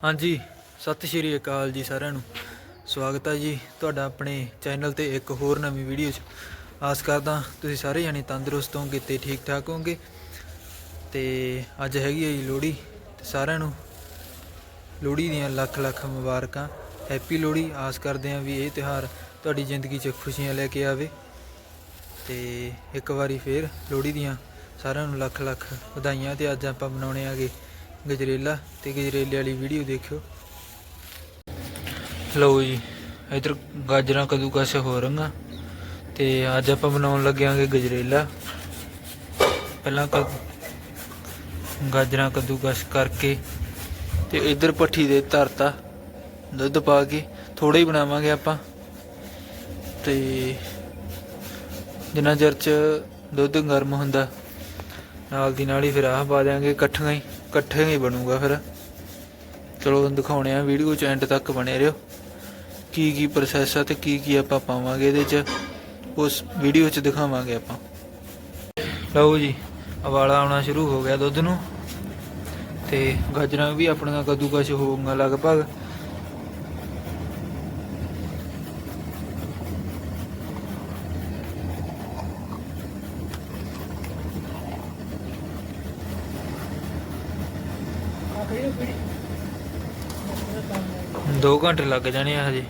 ਹਾਂਜੀ, ਸਤਿ ਸ਼੍ਰੀ ਅਕਾਲ ਜੀ ਸਾਰਿਆਂ ਨੂੰ। ਸਵਾਗਤ ਹੈ ਜੀ ਤੁਹਾਡਾ ਆਪਣੇ ਚੈਨਲ ਤੇ ਇੱਕ ਹੋਰ ਨਵੀਂ ਵੀਡੀਓ 'ਚ। ਆਸ ਕਰਦਾ ਤੁਸੀਂ ਸਾਰੇ ਜਾਣੇ ਤੰਦਰੁਸਤ ਹੋਵੋਗੇ ਤੇ ਠੀਕ ਠਾਕ ਹੋਵੋਗੇ। ਤੇ ਅੱਜ ਹੈਗੀ ਹੈ ਜੀ ਲੋਹੜੀ ਤੇ ਸਾਰਿਆਂ ਨੂੰ ਲੋਹੜੀ ਦੀਆਂ ਲੱਖ ਲੱਖ ਮੁਬਾਰਕਾਂ। ਹੈਪੀ ਲੋਹੜੀ। ਆਸ ਕਰਦੇ ਹਾਂ ਵੀ ਇਹ ਤਿਉਹਾਰ ਤੁਹਾਡੀ ਜ਼ਿੰਦਗੀ 'ਚ ਖੁਸ਼ੀਆਂ ਲੈ ਕੇ ਆਵੇ। ਤੇ ਇੱਕ ਵਾਰੀ ਫੇਰ ਲੋਹੜੀ ਦੀਆਂ ਸਾਰਿਆਂ ਨੂੰ ਲੱਖ ਲੱਖ ਵਧਾਈਆਂ ਤੇ ਅੱਜ ਆਪਾਂ ਬਣਾਉਣੇ ਆਗੇ। ਗਜਰੇਲਾ ਤੇ ਗਜਰੇਲੇ ਵਾਲੀ ਵੀਡੀਓ ਦੇਖਿਓ। ਲਓ ਜੀ, ਇਧਰ ਗਾਜਰਾਂ ਕਦੂਕਸ ਹੋ ਰਹੀਆਂ ਤੇ ਅੱਜ ਆਪਾਂ ਬਣਾਉਣ ਲੱਗਿਆਂਗੇ ਗਜਰੇਲਾ। ਪਹਿਲਾਂ ਕ ਗਾਜਰਾਂ ਕਦੂਕਸ ਕਰਕੇ ਤੇ ਇਧਰ ਪੱਠੀ ਦੇ ਧਰਤਾ, ਦੁੱਧ ਪਾ ਕੇ ਥੋੜਾ ਹੀ ਬਣਾਵਾਂਗੇ ਆਪਾਂ। ਤੇ ਜਿੰਨਾ ਚਿਰ ਚ ਦੁੱਧ ਗਰਮ ਹੁੰਦਾ, ਨਾਲ ਦੀ ਨਾਲ ਹੀ ਫਿਰ ਆਹ ਪਾ ਦਿਆਂਗੇ ਇਕੱਠੀਆਂ ਹੀ। ਇਕੱਠੇ ਹੀ ਬਣੂਗਾ ਫਿਰ। ਚਲੋ, ਦਿਖਾਉਣੇ ਆ ਵੀਡੀਓ ਚ ਐਂਡ ਤੱਕ ਬਣੇ ਰਹੋ। ਕੀ ਕੀ ਪ੍ਰੋਸੈਸ ਆ ਤੇ ਕੀ ਕੀ ਆਪਾਂ ਪਾਵਾਂਗੇ ਇਹਦੇ ਚ। ਉਸ ਵੀਡੀਓ ਚ ਦਿਖਾਵਾਂਗੇ ਆਪਾਂ। ਲਓ ਜੀ ਉਬਾਲਾ ਆਉਣਾ ਸ਼ੁਰੂ ਹੋ ਗਿਆ ਦੁੱਧ ਨੂੰ। ਤੇ ਗਾਜਰਾਂ ਵੀ ਆਪਣੀਆਂ ਕਦੂਕਸ਼ ਹੋਊਗਾ ਲਗਭਗ। ਦੋ ਘੰਟੇ ਲੱਗ ਜਾਣੇ ਆ ਹਜੇ।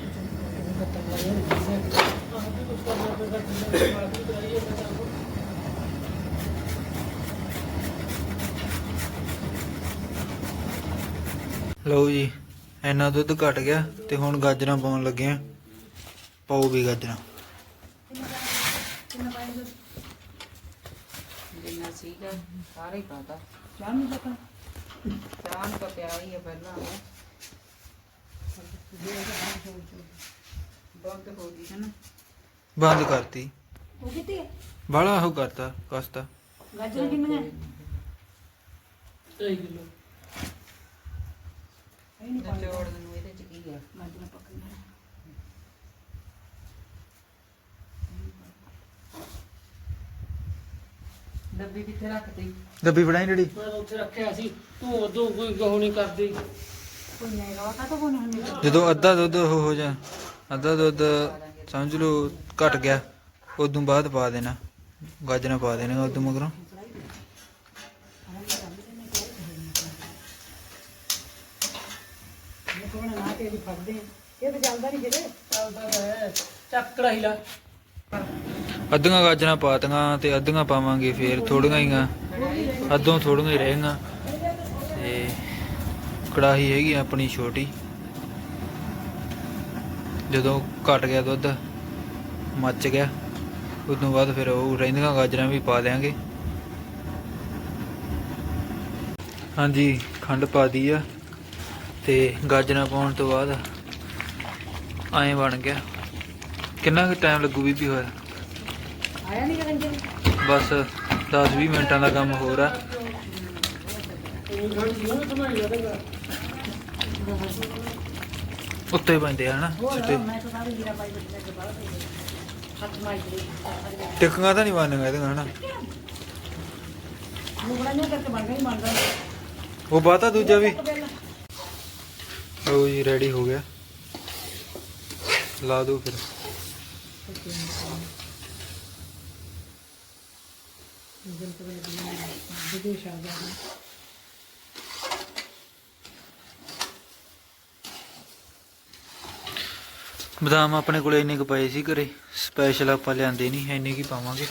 ਲਓ ਜੀ ਇੰਨਾ ਦੁੱਧ ਘਟ ਗਿਆ ਤੇ ਹੁਣ ਗਾਜਰਾਂ ਪਾਉਣ ਲੱਗੇ ਆ। ਪਾਓ ਵੀ ਗਾਜਰਾਂ। ਜਿੰਨਾ ਸੀਗਾ ਸਾਰਾ ਪਾਤਾ। ਚਾਹ ਨਹੀਂ ਪਤਾ। ਨੂੰ ਬੰਦ ਹੋ ਗਈ ਹੈ ਨਾ। ਬੰਦ ਕਰਤੀ। ਉਹ ਕਿਤੇ ਬਾਲਾ ਉਹ ਕਰਤਾ ਕਸਤਾ। ਗਾਜਰ ਕਿੰਨੀਆਂ? ਨਿਚੋੜ ਨੂੰ ਇਹਦੇ ਚ ਕੀ ਆ? ਗਾਜਰ ਪੱਕੀਆਂ ਡੱਬੀ ਕਿੱਥੇ ਰੱਖਤੀ? ਡੱਬੀ ਬਣਾਈ ਜਿਹੜੀ ਮੈਂ ਉੱਥੇ ਰੱਖਿਆ ਸੀ ਤੂੰ ਉਦੋਂ ਕੋਈ ਗਹੁ ਨਹੀਂ ਕਰਦੀ। ਕੋਈ ਨਹੀਂ ਰੋਤਾ ਤਾਂ ਕੋਈ ਨਹੀਂ ਜਦੋਂ ਅੱਧਾ ਦੁੱਧ ਉਹ ਹੋ ਜਾ ਅੱਧਾ ਦੁੱਧ ਸਮਝ ਲਓ ਘਟ ਗਿਆ ਉਦੋਂ ਬਾਅਦ ਪਾ ਦੇਣਾ ਗਾਜਰਾਂ ਪਾ ਦੇਣਾ ਉਦੋਂ ਮਗਰੋਂ। ਇਹ ਕੋਣ ਨਾ ਕੇ ਵੀ ਫੜਦੇ? ਆ। ਇਹ ਤਾਂ ਚੱਲਦਾ ਨਹੀਂ ਜਿਹੜੇ ਚੱਲਦਾ ਹੈ ਚੱਕ ਲਾ। ਅੱਧੀਆਂ ਗਾਜਰਾਂ ਪਾਤੀਆਂ ਤੇ ਅੱਧੀਆਂ ਪਾਵਾਂਗੇ ਫੇਰ ਥੋੜੀਆਂ ਆ ਅੱਧੋਂ ਥੋੜੀਆਂ ਹੀ ਰਹਿਣਗੀਆਂ। ਤੇ ਕੜਾਹੀ ਹੈਗੀ ਆਪਣੀ ਛੋਟੀ। ਜਦੋਂ ਘਟ ਗਿਆ ਦੁੱਧ, ਮੱਚ ਗਿਆ, ਉਦੋਂ ਬਾਅਦ ਫਿਰ ਉਹ ਰਹਿੰਦੀਆਂ ਗਾਜਰਾਂ ਵੀ ਪਾ ਦਿਆਂਗੇ। ਹਾਂਜੀ, ਖੰਡ ਪਾ ਦੀ ਆ। ਤੇ ਗਾਜਰਾਂ ਪਾਉਣ ਤੋਂ ਬਾਅਦ ਐਂ ਬਣ ਗਿਆ। ਕਿੰਨਾ ਕੁ ਟਾਈਮ ਲੱਗੂ ਬੀਬੀ ਹੋਇਆ? ਆਇਆ ਨਹੀਂ ਰੰਜਨ ਬਸ 10-20 ਮਿੰਟਾਂ ਦਾ ਕੰਮ ਹੋਰ ਆ। ਉੱਤੇ ਪੈਂਦੇ ਆ ਹਨਾ ਦੇ ਟਿੱਕੀਆਂ ਤਾਂ ਨਹੀਂ ਬਣਨੀਆਂ ਇਹਦੀਆਂ ਹਨਾ। ਉਹ ਬਾਤਾ ਦੂਜਾ ਵੀ। ਉਹ ਜੀ ਰੈਡੀ ਹੋ ਗਿਆ। ਲਾ ਦੋ ਫਿਰ। ਵਿਦੇਸ਼ ਬਦਾਮ ਆਪਣੇ ਕੋਲੇ ਇੰਨੇ ਕੁ ਪਏ ਸੀ ਘਰੇ ਸਪੈਸ਼ਲ ਆਪਾਂ ਲਿਆਂਦੇ ਨਹੀਂ ਇੰਨੇ ਕੀ ਪਾਵਾਂਗੇ?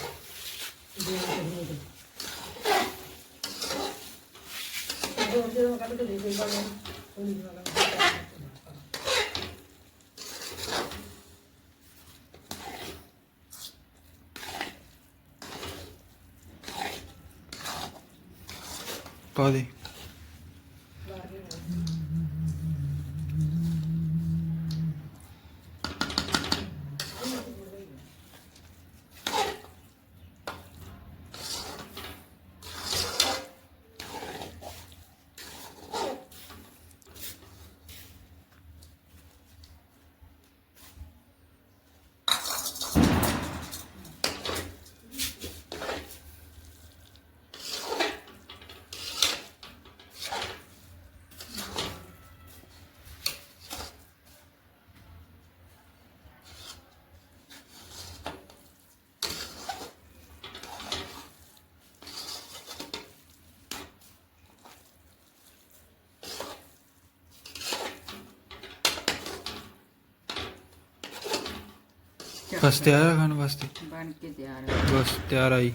ਪਾ ਦੇ ਬਸ ਤਿਆਰ ਆ ਖਾਣ ਵਾਸਤੇ? ਬਣ ਕੇ ਤਿਆਰ ਹੈ ਬਸ ਤਿਆਰ ਆਈ